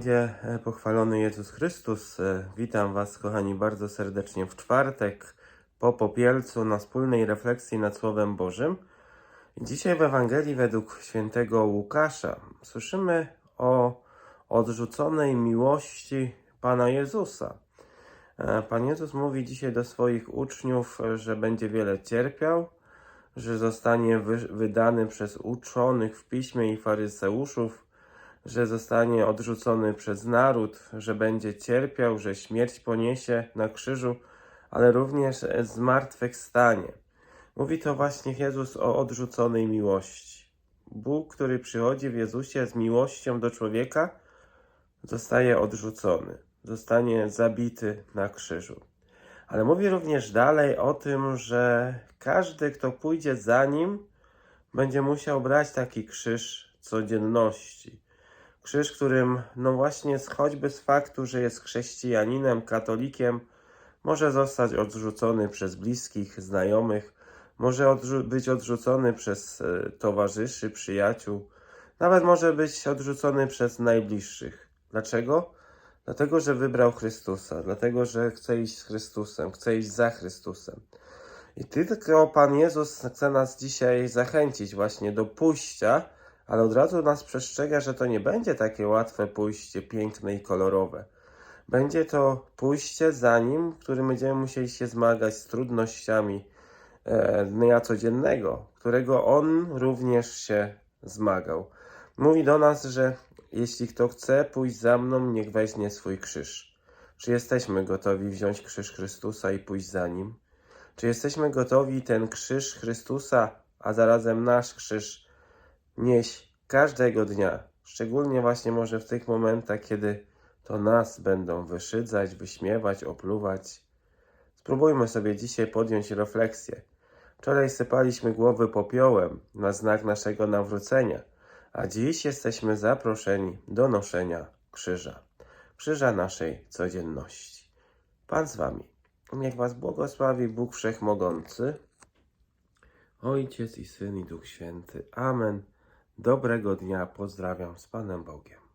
będzie e, pochwalony Jezus Chrystus. E, Witam Was, kochani, bardzo serdecznie w czwartek po popielcu na wspólnej refleksji nad Słowem Bożym. Dzisiaj w Ewangelii według świętego Łukasza słyszymy o odrzuconej miłości Pana Jezusa. E, Pan Jezus mówi dzisiaj do swoich uczniów, że będzie wiele cierpiał, że zostanie wy- wydany przez uczonych w piśmie i faryseuszów, że zostanie odrzucony przez naród, że będzie cierpiał, że śmierć poniesie na krzyżu, ale również zmartwychwstanie. Mówi to właśnie Jezus o odrzuconej miłości. Bóg, który przychodzi w Jezusie z miłością do człowieka, zostaje odrzucony, zostanie zabity na krzyżu. Ale mówi również dalej o tym, że każdy, kto pójdzie za nim, będzie musiał brać taki krzyż codzienności. Krzyż, którym, no właśnie, choćby z faktu, że jest chrześcijaninem, katolikiem, może zostać odrzucony przez bliskich, znajomych, może odrzu- być odrzucony przez e, towarzyszy, przyjaciół, nawet może być odrzucony przez najbliższych. Dlaczego? Dlatego, że wybrał Chrystusa, dlatego, że chce iść z Chrystusem, chce iść za Chrystusem. I tylko Pan Jezus chce nas dzisiaj zachęcić właśnie do pójścia, ale od razu nas przestrzega, że to nie będzie takie łatwe pójście, piękne i kolorowe. Będzie to pójście za Nim, w którym będziemy musieli się zmagać z trudnościami e, dnia codziennego, którego On również się zmagał. Mówi do nas, że jeśli kto chce pójść za mną, niech weźmie swój krzyż. Czy jesteśmy gotowi wziąć krzyż Chrystusa i pójść za Nim? Czy jesteśmy gotowi ten krzyż Chrystusa, a zarazem nasz krzyż nieść każdego dnia? Szczególnie właśnie może w tych momentach, kiedy to nas będą wyszydzać, wyśmiewać, opluwać. Spróbujmy sobie dzisiaj podjąć refleksję. Wczoraj sypaliśmy głowy popiołem na znak naszego nawrócenia, a dziś jesteśmy zaproszeni do noszenia krzyża. Krzyża naszej codzienności. Pan z Wami. Niech Was błogosławi Bóg Wszechmogący, Ojciec i Syn i Duch Święty. Amen. Dobrego dnia. Pozdrawiam z Panem Bogiem.